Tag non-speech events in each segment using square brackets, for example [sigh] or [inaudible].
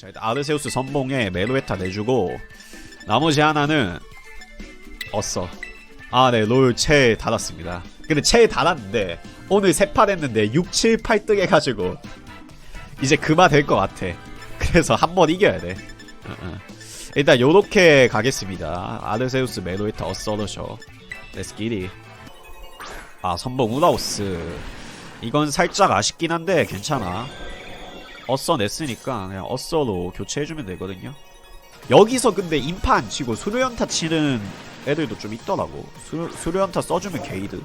자 일단 아르세우스 선봉에 메로에타 내주고 나머지 하나는 어써 아네롤채 달았습니다. 근데 채 달았는데 오늘 세판 했는데 6, 7, 8등 해가지고 이제 그마 될 것 같아. 그래서 한 번 이겨야 돼. 일단 요렇게 가겠습니다. 아르세우스 메로에타 어써더셔. 렛츠 기리 아 선봉 우라우스. 이건 살짝 아쉽긴 한데 괜찮아 어써 냈으니까 그냥 어써로 교체해주면 되거든요. 여기서 근데 인파 안 치고 수료연타 치는 애들도 좀 있더라고. 수, 수료연타 써주면 게이드.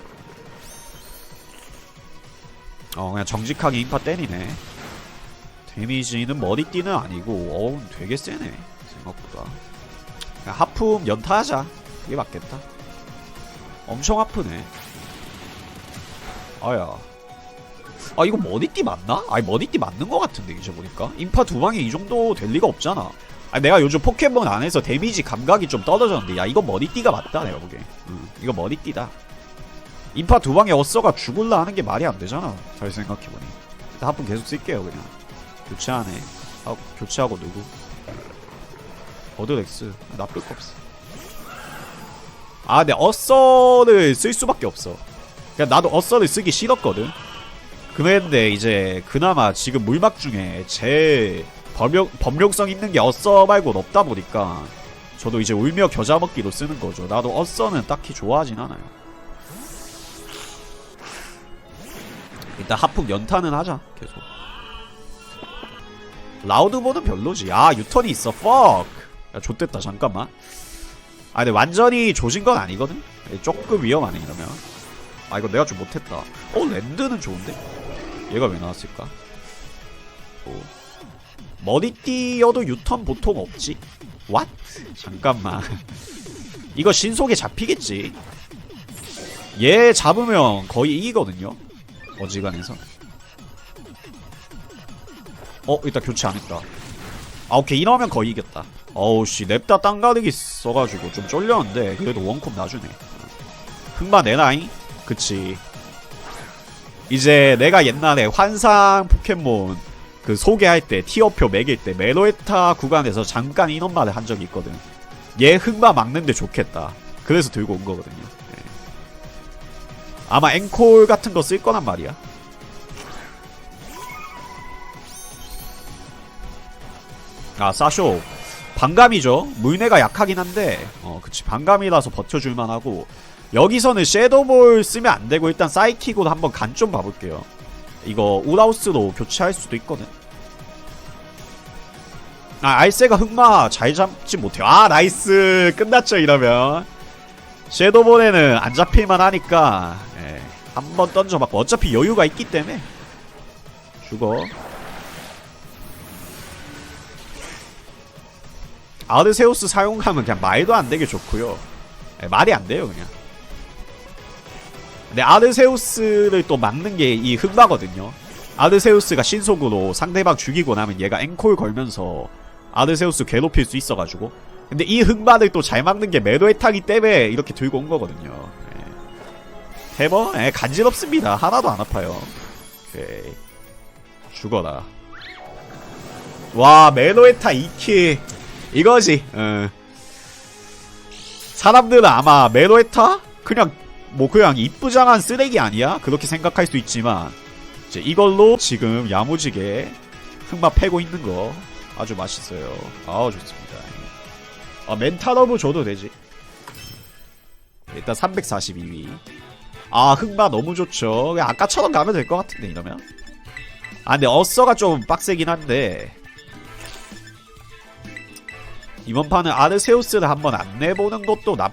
어 그냥 정직하게 인파 때리네. 데미지는 머리띠는 아니고 어우 되게 세네 생각보다. 그냥 하품 연타하자. 이게 맞겠다. 엄청 아프네. 아야 아 이거 머리띠 맞나? 아니 머리띠 맞는 거 같은데 이제 보니까. 인파 두 방에 이 정도 될 리가 없잖아. 아 내가 요즘 포켓몬 안에서 데미지 감각이 좀 떨어졌는데 야 이거 머리띠가 맞다 내가 보기에 응, 이거 머리띠다. 인파 두 방에 어써가 죽을라 하는 게 말이 안 되잖아 잘 생각해보니. 일단 한푼 계속 쓸게요 그냥. 교체하네. 하고 교체하고 누구? 어드렉스. 나쁠 거 없어. 아 근데 어써를 쓸 수밖에 없어. 그냥 나도 어써를 쓰기 싫었거든 그랬는데 이제 그나마 지금 물막 중에 제일 범용, 범용성 있는 게 어써 말고는 없다 보니까 저도 이제 울며 겨자 먹기로 쓰는 거죠. 나도 어써는 딱히 좋아하진 않아요. 일단 하품 연타는 하자 계속. 라우드보는 별로지. 아 유턴이 있어. fuck. 야 좆됐다 잠깐만. 아 근데 완전히 조진 건 아니거든. 조금 위험하네 이러면. 아 이거 내가 좀 못했다. 어 랜드는 좋은데? 얘가 왜 나왔을까? 오. 머리띠여도 유턴 보통 없지? 왓? 잠깐만 [laughs] 이거 신속에 잡히겠지 얘 잡으면 거의 이기거든요 어지간해서 어 일단 교체 안했다 아 오케이 이러면 거의 이겼다 어우씨 냅다 땅가르기 써가지고 좀 쫄렸는데 그래도 원컵 나주네 흑마 내나잉? 그치 이제 내가 옛날에 환상 포켓몬 그 소개할 때 티어표 매길 때 메로에타 구간에서 잠깐 인원말을 한 적이 있거든. 얘 흑마 막는데 좋겠다. 그래서 들고 온 거거든요. 예. 아마 앵콜 같은 거 쓸 거란 말이야. 아 사쇼 반감이죠. 물내가 약하긴 한데 어 그치 반감이라서 버텨줄만 하고 여기서는 섀도볼 쓰면 안 되고 일단 사이킥으로 한번 간 좀 봐볼게요. 이거 우라우스로 교체할 수도 있거든. 아 알세가 흑마 잘 잡지 못해요. 아 나이스 끝났죠 이러면. 섀도볼에는 안 잡힐만 하니까 예, 한번 던져봤고 어차피 여유가 있기 때문에 죽어. 아르세우스 사용감은 그냥 말도 안 되게 좋고요. 예, 말이 안 돼요 그냥. 근데 아르세우스를 또 막는 게 이 흑마거든요. 아르세우스가 신속으로 상대방 죽이고 나면 얘가 앵콜 걸면서 아르세우스 괴롭힐 수 있어가지고. 근데 이 흑마를 또 잘 막는 게 메로에타기 때문에 이렇게 들고 온 거거든요. 예. 해버? 예, 간지럽습니다. 하나도 안 아파요. 오케이. 죽어라. 와, 메로에타 2킬. 이거지. 어. 사람들은 아마 메로에타? 그냥 뭐 그냥 이쁘장한 쓰레기 아니야? 그렇게 생각할 수 있지만 이제 이걸로 지금 야무지게 흑마 패고 있는 거 아주 맛있어요. 아우 좋습니다. 아 멘탈업을 줘도 되지. 일단 342위. 아 흑마 너무 좋죠. 아까처럼 가면 될 것 같은데 이러면. 아 근데 어서가 좀 빡세긴 한데 이번 판은 아르세우스를 한번 안 내보는 것도 나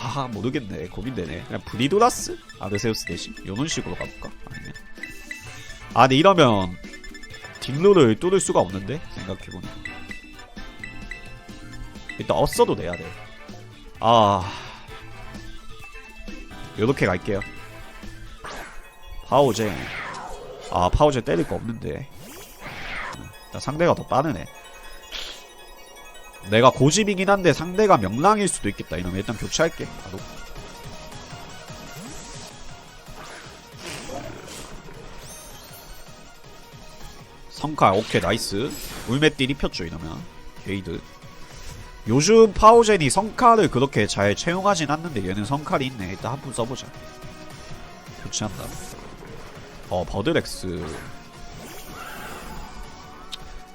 아 모르겠네. 고민되네. 그냥 브리도라스? 아르세우스 대신? 이런 식으로 가볼까? 아니면? 아 근데 이러면 딜로를 뚫을 수가 없는데? 생각해보니 일단 어써도 내야 돼아. 요렇게 갈게요. 파오제 아 파오제 때릴 거 없는데. 일단 상대가 더 빠르네 내가 고집이긴 한데 상대가 명랑일 수도 있겠다. 이러면 일단 교체할게. 바로. 성칼 오케이 나이스. 울메띠 입혔죠 이러면. 게이드. 요즘 파워젠이 성칼을 그렇게 잘 채용하진 않는데 얘는 성칼이 있네. 일단 한 푼 써보자. 교체한다. 어 버드렉스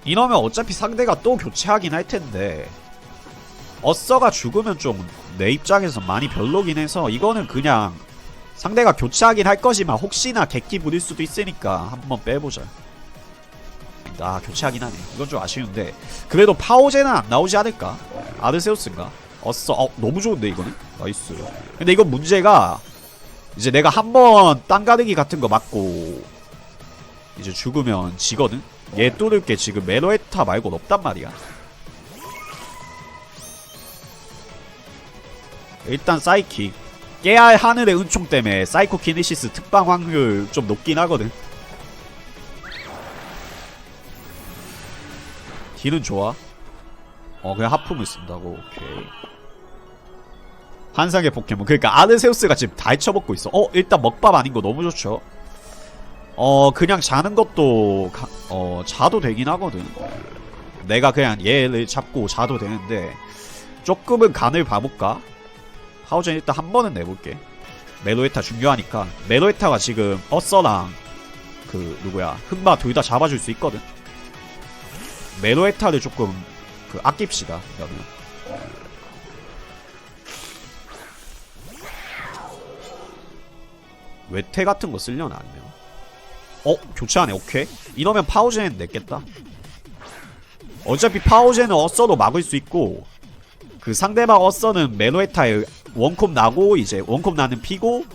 이러면 어차피 상대가 또 교체하긴 할 텐데. 어서가 죽으면 좀 내 입장에서 많이 별로긴 해서 이거는 그냥 상대가 교체하긴 할 거지만 혹시나 객기 부릴 수도 있으니까 한번 빼보자. 아 교체하긴 하네. 이건 좀 아쉬운데. 그래도 파오제는 안 나오지 않을까? 아드세우스인가? 어써 어 너무 좋은데 이거는? 나이스. 근데 이건 문제가 이제 내가 한번 땅가르기 같은 거 맞고 이제 죽으면 지거든? 얘 뚫을 게. 지금 메로에타 말고 없단 말이야. 일단 사이킥 깨알 하늘의 은총 때문에 사이코 키네시스 특방 확률 좀 높긴 하거든. 딜은 좋아? 어 그냥 하품을 쓴다고. 오케이. 환상의 포켓몬. 그러니까 아르세우스가 지금 다 헤쳐먹고 있어. 어 일단 먹밥 아닌 거 너무 좋죠 어 그냥 자는 것도 가- 어 자도 되긴 하거든. 내가 그냥 얘를 잡고 자도 되는데 조금은 간을 봐볼까? 하우젠 일단 한 번은 내볼게. 메로에타 중요하니까. 메로에타가 지금 어서랑 그 누구야? 흑마 둘 다 잡아줄 수 있거든. 메로에타를 조금 그 아낍시다 그러면. 외퇴 같은 거 쓸려나 아니면 어? 교체하네 오케이. 이러면 파워젠 냈겠다. 어차피 파워젠은 어서도 막을 수 있고 그 상대방 어서는 메로에타에 원콤 나고 이제 원콤 나는 피고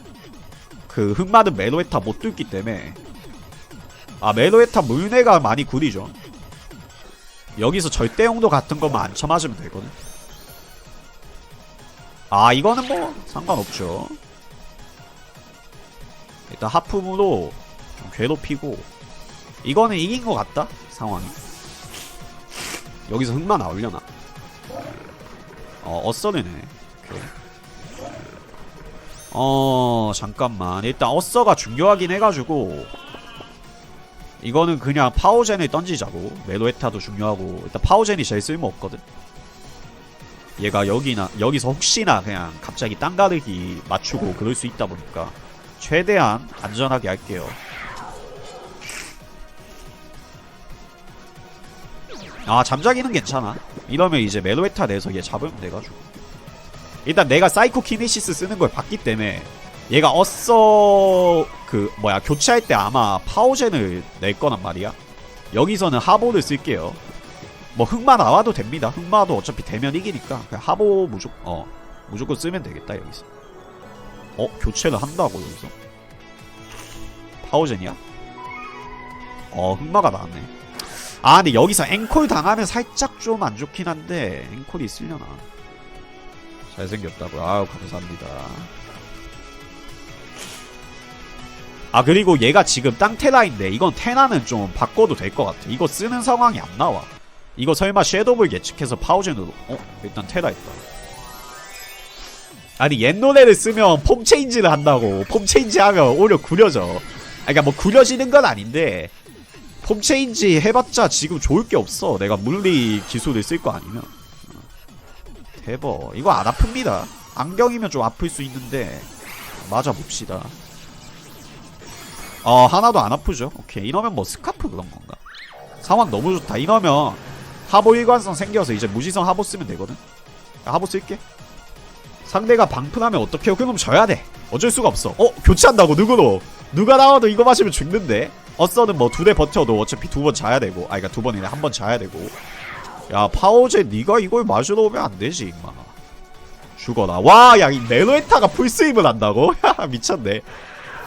그 흑마는 메로에타 못 뚫기 때문에. 아 메로에타 물내가 많이 구리죠. 여기서 절대용도 같은 것만 안 쳐맞으면 되거든. 아 이거는 뭐 상관없죠. 일단 하품으로 좀 괴롭히고 이거는 이긴 것 같다 상황이. 여기서 흑마 나오려나? 어 오케이. 어 잠깐만. 일단 어서가 중요하긴 해가지고 이거는 그냥 파워젠을 던지자고. 메로에타도 중요하고. 일단 파워젠이 제일 쓸모없거든. 얘가 여기나 여기서 혹시나 그냥 갑자기 땅 가르기 맞추고 그럴 수 있다 보니까 최대한 안전하게 할게요 아 잠자기는 괜찮아. 이러면 이제 메로에타 내서 얘 잡으면 돼가지고. 일단 내가 사이코 키네시스 쓰는 걸 봤기 때문에 얘가 어서 그 뭐야 교체할 때 아마 파워젠을 낼 거란 말이야. 여기서는 하보를 쓸게요. 뭐 흑마 나와도 됩니다. 흑마도 어차피 되면 이기니까. 그냥 하보 무조건 어 무조건 쓰면 되겠다 여기서. 어 교체를 한다고 여기서. 파워젠이야? 어 흑마가 나왔네 아 근데 여기서 앵콜 당하면 살짝 좀 안 좋긴 한데 앵콜이 있으려나? 잘생겼다고 아유 감사합니다. 아 그리고 얘가 지금 땅 테라인데 이건 테나는 좀 바꿔도 될 것 같아. 이거 쓰는 상황이 안 나와. 이거 설마 섀도우를 예측해서 파워젠으로 어? 일단 테라 있다. 아니 옛 노래를 쓰면 폼 체인지를 한다고. 폼 체인지 하면 오히려 구려져. 아 그니까 뭐 구려지는 건 아닌데 폼 체인지 해봤자 지금 좋을 게 없어. 내가 물리 기술을 쓸 거 아니면. 대박 이거 안 아픕니다. 안경이면 좀 아플 수 있는데 맞아봅시다. 어 하나도 안 아프죠? 오케이. 이러면 뭐 스카프 그런 건가? 상황 너무 좋다. 이러면 하보 일관성 생겨서 이제 무지성 하보 쓰면 되거든. 야, 하보 쓸게. 상대가 방풀하면 어떡해요? 그럼 져야 돼. 어쩔 수가 없어. 어? 교체한다고? 누구로 누가 나와도 이거 마시면 죽는데 어서는 뭐 두 대 버텨도 어차피 두 번 자야 되고 아 그니까 두 번이네. 한번 자야 되고. 야 파워제 니가 이걸 오면 안 되지 임마. 죽어라. 와야 이 메로에타가 풀스윙을 한다고? [laughs] 야 미쳤네.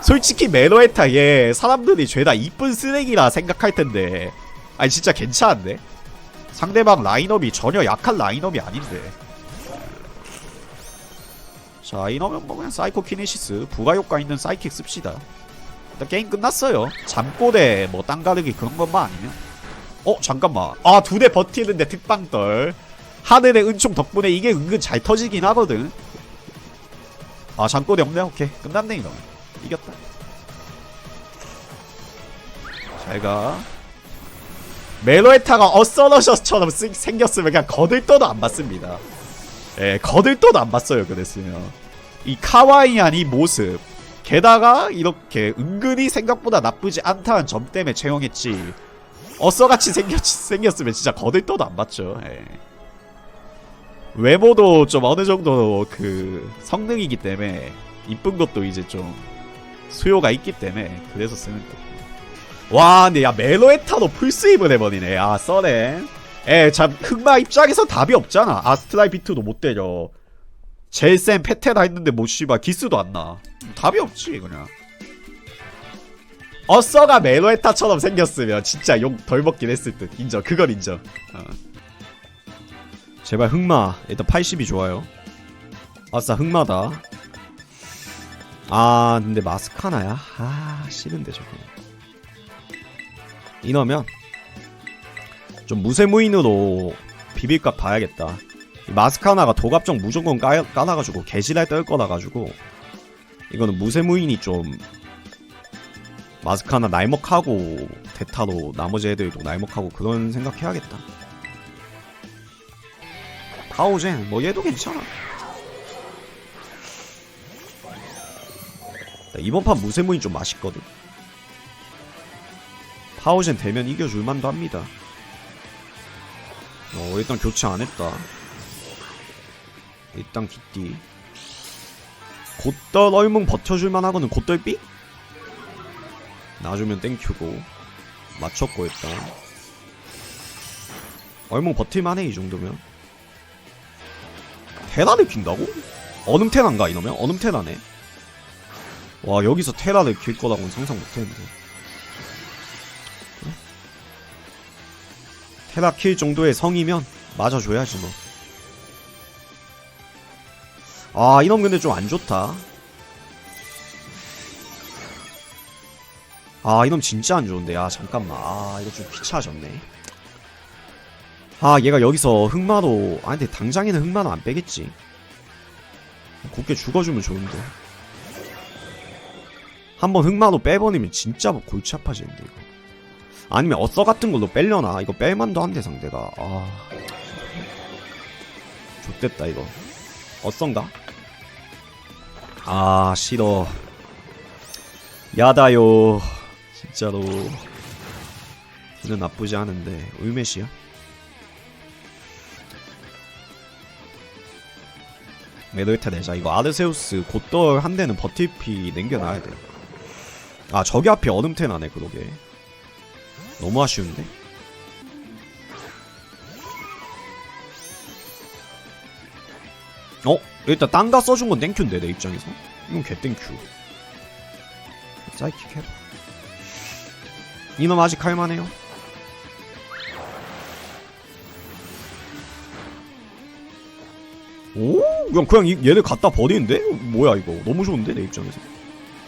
솔직히 메로에타 얘 사람들이 죄다 이쁜 쓰레기라 생각할 텐데. 아니 진짜 괜찮은데? 상대방 라인업이 전혀 약한 라인업이 아닌데. 자 이러면 뭐 그냥 사이코 키네시스 부가 효과 있는 사이킥 씁시다 일단 게임 끝났어요. 잠꼬대 뭐 땅가르기 그런 것만 아니면. 어 잠깐만. 아 두 대 버티는데 특방떨. 하늘의 은총 덕분에 이게 은근 잘 터지긴 하거든. 아 잠꼬대 없네. 오케이. 끝났네 이러면 이겼다. 잘가. 메로에타가 어서너셔처럼 쓰- 생겼으면 그냥 거들떠도 안 봤습니다. 예, 거들떠도 안 봤어요. 그랬으면 이 카와이한 이 모습 게다가 이렇게 은근히 생각보다 나쁘지 않다는 점 때문에 채용했지. 어서같이 생겼, 생겼으면 진짜 거들떠도 안 봤죠. 예. 외모도 좀 어느 정도 그 성능이기 때문에 이쁜 것도 이제 좀 수요가 있기 때문에 그래서 쓰는 거. 와, 근데 야 멜로에타도 풀스입을 해버리네. 아, 써렌. 에, 참 흑마 입장에서 답이 없잖아. 아스트라이 비트도 못 때려. 제일 센 페테라 했는데 뭐 씨발 기스도 안 나. 답이 없지 그냥. 어서가 멜로에타처럼 생겼으면 진짜 욕 덜 먹긴 했을 듯. 인정. 그걸 인정. 어. 제발 흑마 일단 80이 좋아요 아싸 흑마다 아 근데 마스카나야? 아 싫은데 저거 이러면 좀 무쇠무인으로 비빌값 봐야겠다 이 마스카나가 도갑정 무조건 까, 까놔가지고 개지랄 떨 거라 가지고 이거는 무쇠무인이 좀 마스카나 날먹하고 대타로 나머지 애들도 날먹하고 그런 생각해야겠다. 파오젠 뭐 얘도 괜찮아. 나 이번 판 무쇠무인 좀 맛있거든. 파오젠 되면 이겨줄 만도 합니다. 어 일단 교체 안 했다 일단 기띠 곧덜 얼뭉 버텨줄만 하고는 곧덜 삐? 놔주면 땡큐고 맞췄고 일단 얼뭉 버틸만해 이 정도면 테라를 킨다고? 어느 테란가 이러면? 어느 테라네 와 여기서 테라를 킬 거라고는 상상 못했는데? 테라 킬 정도의 성이면 맞아줘야지 뭐. 아 이놈 근데 좀 안 좋다. 아 이놈 진짜 안 좋은데. 아 잠깐만. 아 이거 좀 귀찮아졌네. 아 얘가 여기서 흑마도 아 근데 당장에는 흑마는 안 빼겠지. 곱게 죽어주면 좋은데. 한번 흑마도 빼버리면 진짜 뭐 골치 아파지는데 이거. 아니면 어서 같은 걸로 빼려나? 이거 뺄만도 한데 상대가. 아. 좋됐다 이거. 어썬가? 아 싫어. 야다요. 진짜로. 는 나쁘지 않은데. 울메시야? 메돌타 내자. 이거 아르세우스 곧돌 한 대는 버티피 남겨놔야 돼 아 저기 앞에 얼음태 나네 그러게. 너무 아쉬운데? 어? 일단 땅가 써준 건 땡큐인데 내 입장에서 이건 개땡큐 사이킥 해봐 이놈 아직 할만해요 오? 그냥 그냥 이- 얘를 갖다 버리는데? 뭐야 이거 너무 좋은데 내 입장에서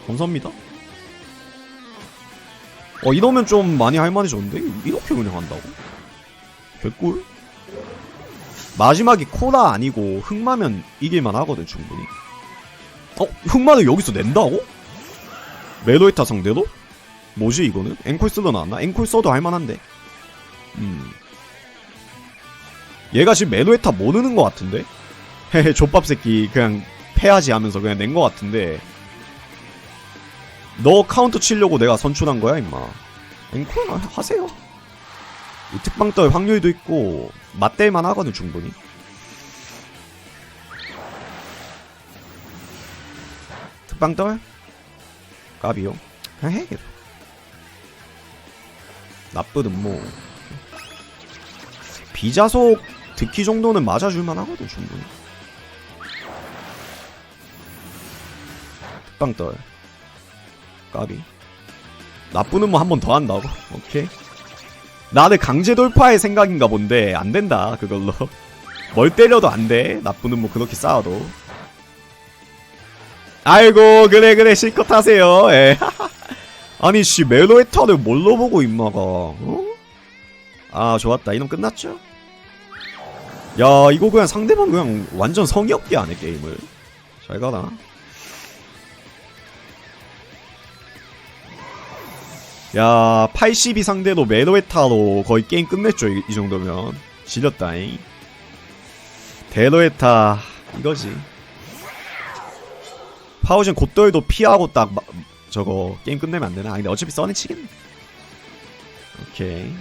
감사합니다 어 이러면 좀 많이 할만해졌는데? 이렇게 그냥 한다고? 개꿀? 마지막이 코라 아니고 흑마면 이길만 하거든 충분히 어? 흑마를 여기서 낸다고? 메로이타 상대로? 뭐지 이거는? 앵콜 쓰러 나왔나? 앵콜 써도 할만한데 음 얘가 지금 메로이타 모르는 것 같은데? [laughs] 헤헤 족밥 새끼 그냥 패하지 하면서 그냥 낸 것 같은데 너 카운터 치려고 내가 선출한 거야 임마 앵콜 하- 하세요 이 특방 떨 확률도 있고 맞댈만 하거든 충분히. 특방 떨? 까비요? 그냥 해 계속 나쁘든 뭐 비자속 듣기 정도는 맞아줄만 하거든 충분히. 특방 떨. 까비. 나쁘는 뭐 한 번 더 한다고? 오케이 나를 강제 돌파의 생각인가 본데 안 된다 그걸로. 뭘 때려도 안돼. 나쁘는 뭐 그렇게 싸워도. 아이고 그래 그래 실컷 하세요. 예. [laughs] 아니 씨 메로에타를 뭘로 보고 임마가. 어? 아 좋았다. 이놈 끝났죠? 야 이거 그냥 상대방 그냥 완전 성의 없게 하네 게임을. 잘 가라 야, 82 상대로 메로에타로 거의 게임 끝냈죠. 이, 이 정도면. 지렸다잉. 데로에타 이거지. 파우젠 곧돌도 피하고 딱 마- 저거 게임 끝내면 안 되나? 아, 근데 어차피 써니 치겠네. 오케이.